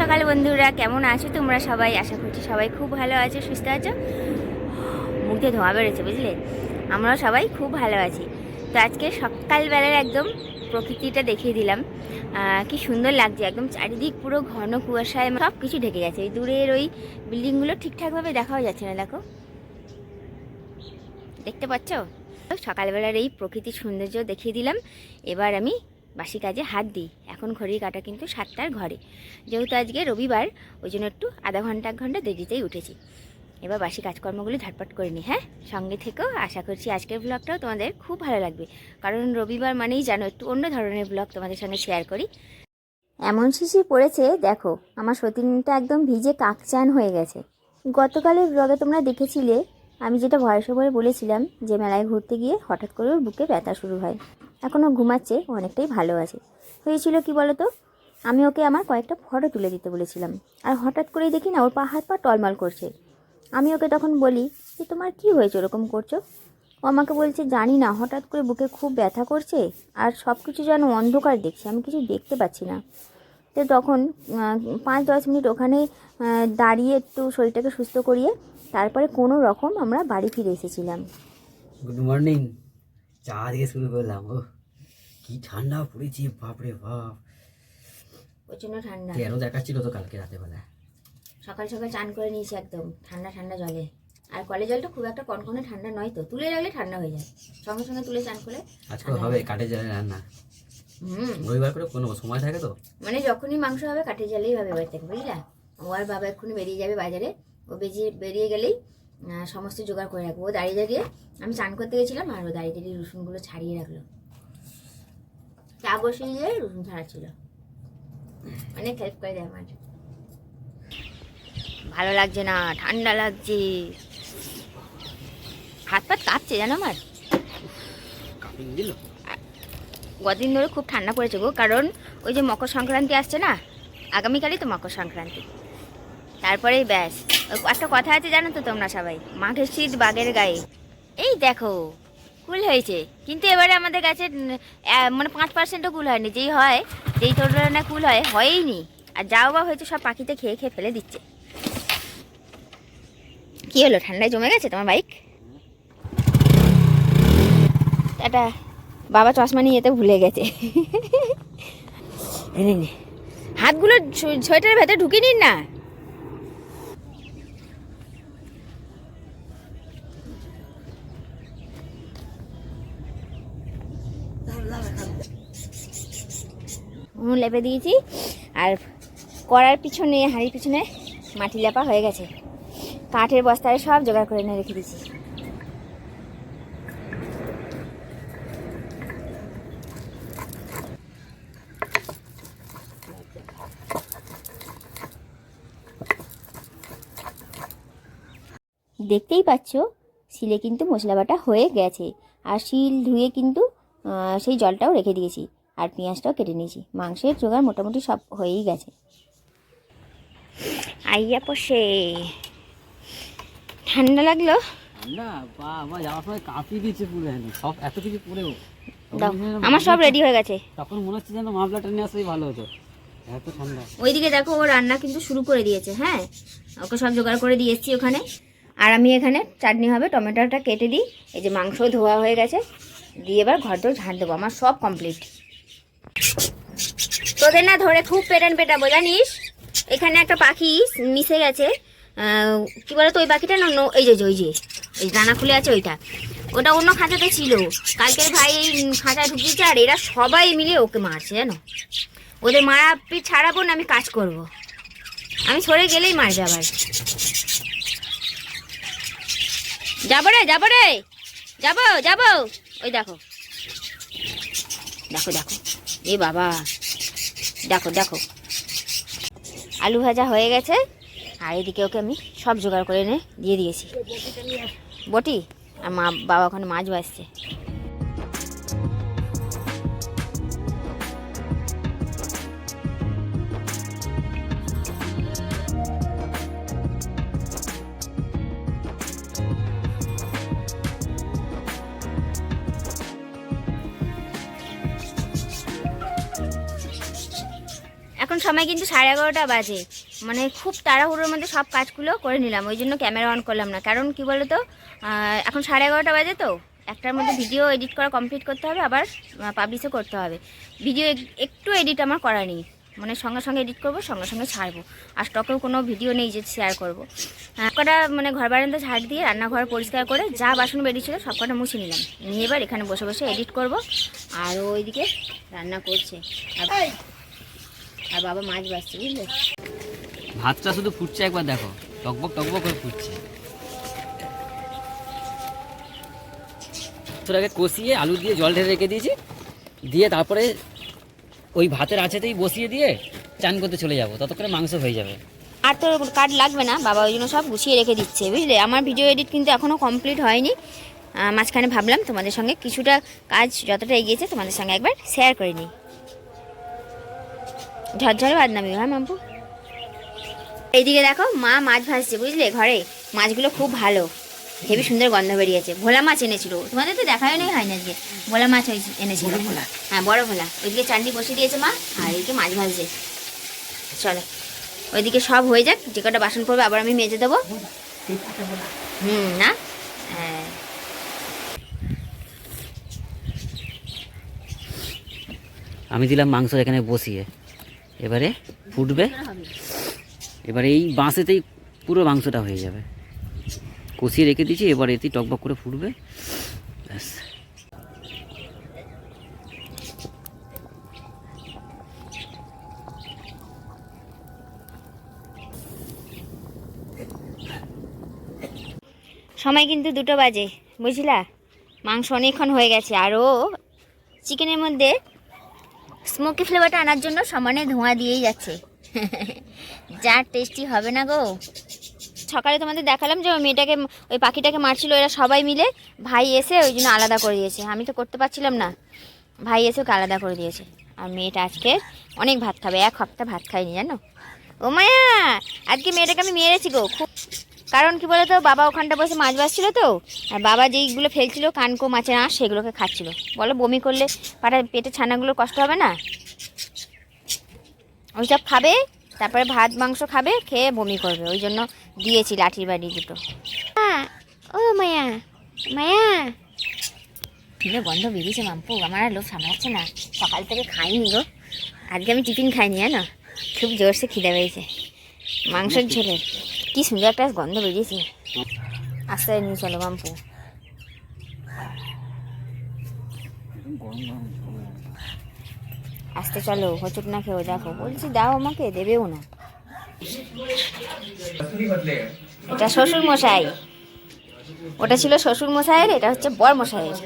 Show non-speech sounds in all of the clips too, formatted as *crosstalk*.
সকাল বন্ধুরা, কেমন আছো তোমরা সবাই? আশা করছি সবাই খুব ভালো আছো, সুস্থ আছো। মুখ ধোঁয়া বেরোচ্ছে, বুঝলে? আমরাও সবাই খুব ভালো আছি। তো আজকে সকালবেলার একদম প্রকৃতিটা দেখিয়ে দিলাম। কি সুন্দর লাগছে, একদম চারিদিক পুরো ঘন কুয়াশায় সব কিছু ঢেকে গেছে। এই দূরের ওই বিল্ডিংগুলো ঠিকঠাকভাবে দেখাও যাচ্ছে না, দেখো। দেখতে পাচ্ছ? সকালবেলার এই প্রকৃতির সৌন্দর্য দেখিয়ে দিলাম। এবার আমি বাসি কাজে হাত দিই। এখন ঘড়ির কাটা কিন্তু সাতটার ঘরে। যেহেতু আজকে রবিবার, ওই জন্য একটু আধা ঘণ্টা, এক ঘণ্টা দেরিতেই উঠেছি। এবার বাসি কাজকর্মগুলি ঝটপট করে নিই হ্যাঁ? সঙ্গে থেকেও আশা করছি আজকের ব্লগটাও তোমাদের খুব ভালো লাগবে। কারণ রবিবার মানেই জানো, একটু অন্য ধরনের ব্লগ তোমাদের সঙ্গে শেয়ার করি। এমন শিশির পড়েছে, দেখো, আমার সতীনটা একদম ভিজে কাকচান হয়ে গেছে। গতকালের ব্লগে তোমরা দেখেছিলে আমি যেটা ভয়েস ওভারে বলেছিলাম যে মেলায় ঘুরতে গিয়ে হঠাৎ করে ওর বুকে ব্যথা শুরু হয়। এখনও ঘুমাচ্ছে, অনেকটাই ভালো আছে। হয়েছিল কি বলতো? আমি ওকে আমার কয়েকটা ফটো তুলে দিতে বলেছিলাম। আর হঠাৎ করেই দেখি না, ওর পা হাত পা টলমল করছে। আমি ওকে তখন বলি যে তোমার কি হয়েছে ওরকম করছ? ও আমাকে বলছে, জানি না, হঠাৎ করে বুকে খুব ব্যথা করছে আর সব কিছু যেন অন্ধকার দেখছি, আমি কিছু দেখতে পাচ্ছি না। তো তখন পাঁচ দশ মিনিট ওখানে দাঁড়িয়ে একটু শরীরটাকে সুস্থ করিয়ে তারপরে কোনো রকম আমরা বাড়ি ফিরে এসেছিলাম। গুড মর্নিং চা দিয়ে শুরু করলাম ও কি ঠান্ডা পড়েছে বাপরে বাপ। প্রচণ্ড ঠান্ডা। তেরো দেখাচ্ছিল তো কালকে রাতে বেলা সকাল সকাল চান করে নিয়েছি একদম ঠান্ডা ঠান্ডা জলে। আর কলের জলটা খুব একটা কনকনে ঠান্ডা নয় তো তুলে রাখলে ঠান্ডা হয়ে যায়। সঙ্গে সঙ্গে তুলে চান করলে আজকে হবে কাঠে জলে রান্না? হুম। রবিবার করে কোনো সময় থাকে তো? মানে যখনই মাংস হবে কাঠে জ্বালেই হবে বাড়ি থেকে বুঝলা? ও আর বাবা এক্ষুনি বেরিয়ে যাবে বাজারে। ও বেরিয়ে বেরিয়ে গেলেই সমস্ত জোগাড় করে রাখব। ও দাঁড়িয়ে দাঁড়িয়ে আমি চান করতে গেছিলাম আর ও দাঁড়িয়ে দাঁড়িয়ে রসুনগুলো ছাড়িয়ে রাখল। চা বসিয়ে রসুন ছাড়াচ্ছিল। অনেক হেল্প করে দেয় আমার। ভালো লাগছে না ঠান্ডা লাগছে। হাত পাত কাঁপছে জানো আমার? কদিন ধরে খুব ঠান্ডা পড়েছে গো কারণ ওই যে মকর সংক্রান্তি আসছে না আগামীকালই তো মকর সংক্রান্তি। তারপরেই ব্যাস। একটা কথা আছে জানো তো তোমরা সবাই? মাঠের শীত বাঘের গায়ে। এই দেখো কুল হয়েছে। কিন্তু এবারে আমাদের উম, মানে পাঁচ পার্সেন্টও কুল হয়নি। যেই হয় যেই তুলনায় কুল হয় হয়ই নি আর যাও বা হয়েছে সব পাখিতে খেয়ে খেয়ে ফেলে দিচ্ছে। কি হলো ঠান্ডায় জমে গেছে তোমার বাইক এটা বাবা চশমা নিয়ে যেতে ভুলে গেছে। হাতগুলো সোয়েটারের ভেতরে ঢুকে নিন না। উনুন লেপে দিয়েছি আর কড়ার পিছনে, হাঁড়ির পিছনে মাটি লেপা হয়ে গেছে। কাঠের বস্তায় সব জোগাড় করে এনে রেখে দিয়েছি। দেখতেই পাচ্ছ, শিলে কিন্তু মশলা বাটা হয়ে গেছে। আর শিল ধুয়ে কিন্তু সেই জলটাও রেখে দিয়েছি। আর পেঁয়াজটাও কেটে নিয়েছি। মাংসের জোগাড় মোটামুটি সব হয়েই গেছে। আইয়া পোষে ঠান্ডা লাগল? আমার সব রেডি হয়ে গেছে। তখন মনে হচ্ছে যেন মাফলাটা নিয়ে আসলেই ভালো হতো। ওইদিকে দেখো ও রান্না কিন্তু শুরু করে দিয়েছে হ্যাঁ? ওকে সব জোগাড় করে দিয়ে এসেছি ওখানে। আর আমি এখানে চাটনি হবে টমেটোটা কেটে দিই। এই যে মাংস ধোয়া হয়ে গেছে। দিয়ে এবার ঘর দোর ঝাঁট দেবো আমার সব কমপ্লিট তোদের না ধরে খুব পেটান পেটাবো, জানিস? এখানে একটা পাখি মিশে গেছে। কি বলতো, ওই পাখিটা না এই যে ওই যে ওই দানা খুলে আছে ওইটা। ওটা অন্য খাঁচাতে ছিল। কালকের ভাই এই খাঁচায় ঢুকিয়েছে আর এরা সবাই মিলে ওকে মারছে, জানো? ওদের মারা ছাড়াবো না, আমি কাজ করব। আমি সরে গেলেই মারবে আবার। যাব রে যাব রে। যাব যাব। ওই দেখো। দেখো দেখো। এ বাবা, দেখো দেখো। আলু ভাজা হয়ে গেছে, আর এদিকে ওকে আমি সব জোগাড় করে এনে দিয়ে দিয়েছি। বটি? আর মা, বাবা ওখানে মাছ বাসছে সময় কিন্তু সাড়ে এগারোটা বাজে। মানে খুব তাড়াহুড়োর মধ্যে সব কাজগুলো করে নিলাম, ওই জন্য ক্যামেরা অন করলাম না। কারণ কি বলো তো এখন সাড়ে এগারোটা বাজে তো, একটার মধ্যে ভিডিও এডিট করা কমপ্লিট করতে হবে, আবার পাবলিশও করতে হবে। ভিডিও একটু এডিট আমার করা নেই। মানে সঙ্গে সঙ্গে এডিট করব, সঙ্গে সঙ্গে ছাড়বো। আর স্টকেও কোনো ভিডিও নেই যে শেয়ার করব। কটা মানে ঘর বারান্দা ঝাড় দিয়ে, রান্নাঘর পরিষ্কার করে যা বাসন বেরিয়েছিল সব কটা মুছে নিলাম। নিয়ে এবার এখানে বসে বসে এডিট করব। আর ওইদিকে রান্না করছে। আর- বাবা মাছ বাছছে বুঝলে? ভাতটা শুধু ফুটছে একবার দেখো। টকবক টকবক করে ফুটছে। তোর আগে কষিয়ে আলু দিয়ে জল ঢেলে রেখে দিয়েছি। দিয়ে তারপরে ওই ভাতের আছেতেই বসিয়ে দিয়ে চান করতে চলে যাব। ততক্ষণে মাংস হয়ে যাবে। আর তো কাট লাগবে না? বাবা ওই জন্য সব গুছিয়ে রেখে দিচ্ছে বুঝলে? আমার ভিডিও এডিট কিন্তু এখনও কমপ্লিট হয়নি। মাঝখানে ভাবলাম তোমাদের সঙ্গে কিছুটা কাজ যতটা এগিয়েছে তোমাদের সঙ্গে একবার শেয়ার করে নিই। ঝরঝরে বাদ নামিও হ্যাঁ মাম্পু। এইদিকে দেখো মা মাছ ভাজছে বুঝলে? ঘরে মাছগুলো খুব ভালো। হেবি সুন্দর গন্ধ বেরিয়েছে। ভোলা মাছ এনেছিল। তোমাদের তো দেখাই নেই হয় না আজকে। ভোলা মাছ এনেছিল। হ্যাঁ বড় ভোলা। ওইদিকে চাটনি বসিয়ে দিয়েছে মা আর এদিকে মাছ ভাজছে। চলো ওইদিকে সব হয়ে যাক। যে কটা বাসন পড়বে আবার আমি মেজে দেবো। হুম না? হ্যাঁ। আমি দিলাম মাংস এখানে বসিয়ে। এবারে ফুটবে। এবারে এই বাঁশেতেই পুরো মাংসটা হয়ে যাবে। কষিয়ে রেখে দিয়েছি, এবার এতেই টকবক করে ফুটবে। ব্যাস। সময় কিন্তু দুটো বাজে, বুঝলা? মাংস অনেকক্ষণ হয়ে গেছে আরও চিকেনের মধ্যে স্মোকি ফ্লেভারটা আনার জন্য সমানে ধোঁয়া দিয়েই যাচ্ছে। যা টেস্টি হবে না গো। সকালে তোমাদের দেখালাম যে ওই মেয়েটাকে, ওই পাখিটাকে মারছিল, এরা সবাই মিলে। ভাই এসে ওই জন্য আলাদা করে দিয়েছে। আমি তো করতে পারছিলাম না। ভাই এসে ওকে আলাদা করে দিয়েছে। আর মেয়েটা আজকে অনেক ভাত খাবে। এক হপ্তাহ ভাত খায়নি জানো? ও মায়া আজকে মেয়েটাকে আমি মেরেছি গো। খুব কারণ কি বলতো, বাবা ওখানটা বসে মাছ বাছছিল তো, আর বাবা যেইগুলো ফেলছিল, কানকো মাছের আঁশ, সেগুলোকে খাচ্ছিল। বলো, বমি করলে পাটা পেটে ছানাগুলোর কষ্ট হবে না? ওইসব খাবে, তারপরে ভাত, মাংস খাবে, খেয়ে বমি করবে, ওই জন্য দিয়েছি লাঠির বাড়ি দুটো। ও মায়া মায়া। কিনে গন্ধ বেরিয়েছে, মাম্পু, আমার আর লোভ সামলাচ্ছে না। সকাল থেকে খাইনি গো। আজকে আমি টিফিন খাইনি, জানো? খুব জোরসে খিদে পেয়েছে। মাংসের ঝোলের কি সুন্দর একটা গন্ধ বেরিয়েছে। আস্তে নিয়ে চলো মাম্পু আস্তে চলো, হোচট না খেয়েও দেখো। বলছি, দাও আমাকে, দেবেও না। এটা শ্বশুর মশাই ওটা ছিল শ্বশুর মশাইয়ের এটা হচ্ছে বর মশাইয়ের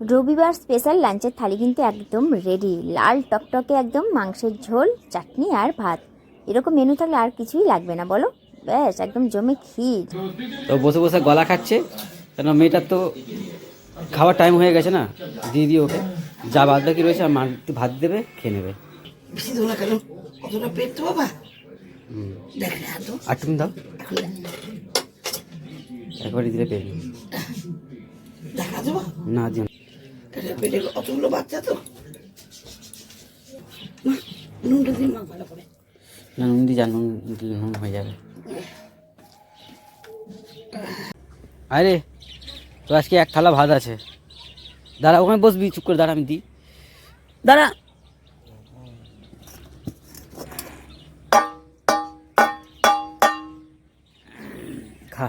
রবিবার স্পেশাল লাঞ্চের থালি কিন্তু একদম রেডি লাল টকটকে একদম মাংসের ঝোল, চাটনি আর ভাত। এরকম মেনু থাকলে আর কিছুই লাগবে না বলো? ব্যাস একদম জমে ক্ষীর। তো বসে বসে গলা খাচ্ছে কেন মেয়েটার তো খাওয়ার টাইম হয়ে গেছে না দিয়ে দিই ওকে যা বাদ বাকি রয়েছে আর মা একটু ভাত দেবে খেয়ে নেবে। বেশি দোলা কেন? কতটা পেট তো বাবা। দেখ না তো। আর তুমি দাও। একবারই দিলে পেয়ে দেখা দেবো না দিও পেটে অতগুলো বাচ্চা তো? নুনটা দিন মা ভালো করে। না নুন দিয়ে যা নুন নুন হয়ে যাবে। আরে, তো আজকে এক থালা ভাত আছে। দাঁড়া, ওখানে বসবি, চুপ করে দাঁড়া, আমি দিই। দাঁড়া। খা।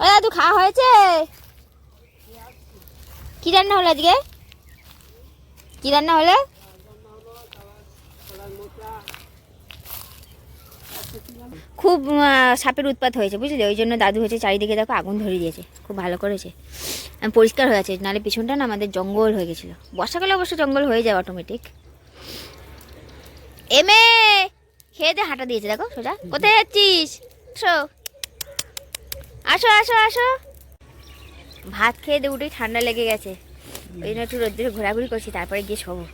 দাদু, খাওয়া হয়েছে? কি রান্না হলো আজকে? কি রান্না হলো? খুব সাপের উৎপাত হয়েছে, বুঝলি? ওই জন্য দাদু হয়েছে চারিদিকে দেখো আগুন ধরিয়ে দিয়েছে। খুব ভালো করেছে। পরিষ্কার হয়ে আছে। নাহলে পিছনটা না আমাদের জঙ্গল হয়ে গেছিল। বর্ষাকালে অবশ্য জঙ্গল হয়ে যায় অটোমেটিক এমে খেয়ে দিয়ে হাঁটা দিয়েছে, দেখো সোজা। কোথায় যাচ্ছিস? আসো। আসো আসো আসো। ভাত খেয়ে দিয়ে উঠেই ঠান্ডা লেগে গেছে। ওই জন্য একটু রোদ্দুরে ঘোরাঘুরি করছি, তারপরে গিয়ে শোবো।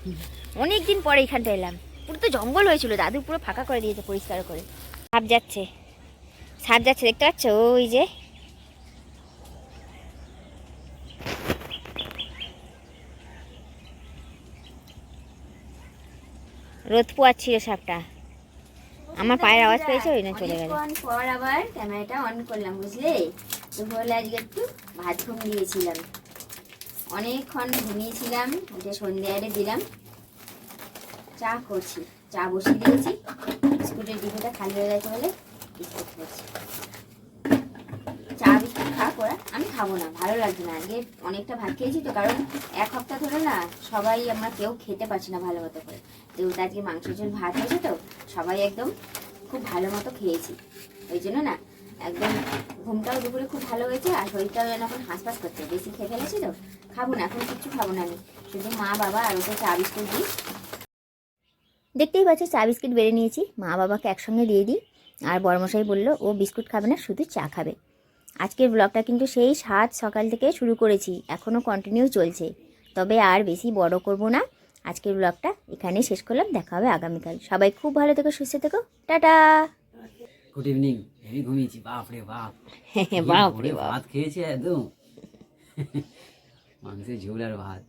অনেকদিন পরে এখানটা এলাম। পুরো তো জঙ্গল হয়েছিল, দাদু পুরো ফাঁকা করে দিয়েছে পরিষ্কার করে। সাপ যাচ্ছে। সাপ যাচ্ছে, দেখতে পাচ্ছ? ওই যে। রোদ পোয়াচ্ছিল সাপটা। আমার পায়ের আওয়াজ পেয়েছে, ওই না চলে গেল। অন করলাম, বুঝলে? দুপুরবেলা আজকে একটু ভাত ঘুম দিয়েছিলাম। অনেকক্ষণ ঘুমিয়েছিলাম উঠে সন্ধ্যে দিলাম। চা করছি, চা বসিয়ে দিয়েছি। বিস্কুটের ডিব্বাটা খালি হয়ে গেছে বলে বিস্কুট করছি। চা বিস্কুট খাওয়া করা আমি খাব না, ভালো লাগছে না। আজকে অনেকটা ভাত খেয়েছি তো, কারণ এক সপ্তাহ ধরে না সবাই আমরা কেউ খেতে পারছি না ভালো মতো করে। যেহেতু আজকে মাংসের জন্য ভাত হয়েছে তো, সবাই একদম খুব ভালো মতো খেয়েছি। ওই জন্য না একদম ঘুমটাও দুপুরে খুব ভালো হয়েছে আর শরীরটাও যেন এখন হাঁসফাঁস করছে। বেশি খেয়ে ফেলেছি তো? খাব না, এখন কিচ্ছু খাব না আমি। শুধু মা, বাবা আর ওকে চা, বিস্কুট দিই। দেখতেই পাচ্ছ, চা, বিস্কুট বেড়ে নিয়েছি। মা, বাবাকে একসঙ্গে দিয়ে দিই। আর বড়মশাই বলল, ও বিস্কুট খাবে না, শুধু চা খাবে। আজকের ব্লগটা কিন্তু সেই সাত সকাল থেকে শুরু করেছি। এখনও কন্টিনিউ চলছে। তবে আর বেশি বড় করব না। আজকের ব্লগটা এখানেই শেষ করলাম। দেখা হবে আগামীকাল। সবাই খুব ভালো থেকো, সুস্থ থেকো। টাটা! গুড ইভিনিং হেভি ঘুমিয়েছি। বাপ রে বাপ। *laughs* বাপ রে বাপ। ভাত খেয়েছি একদম। *laughs* মাংসের ঝোল আর ভাত।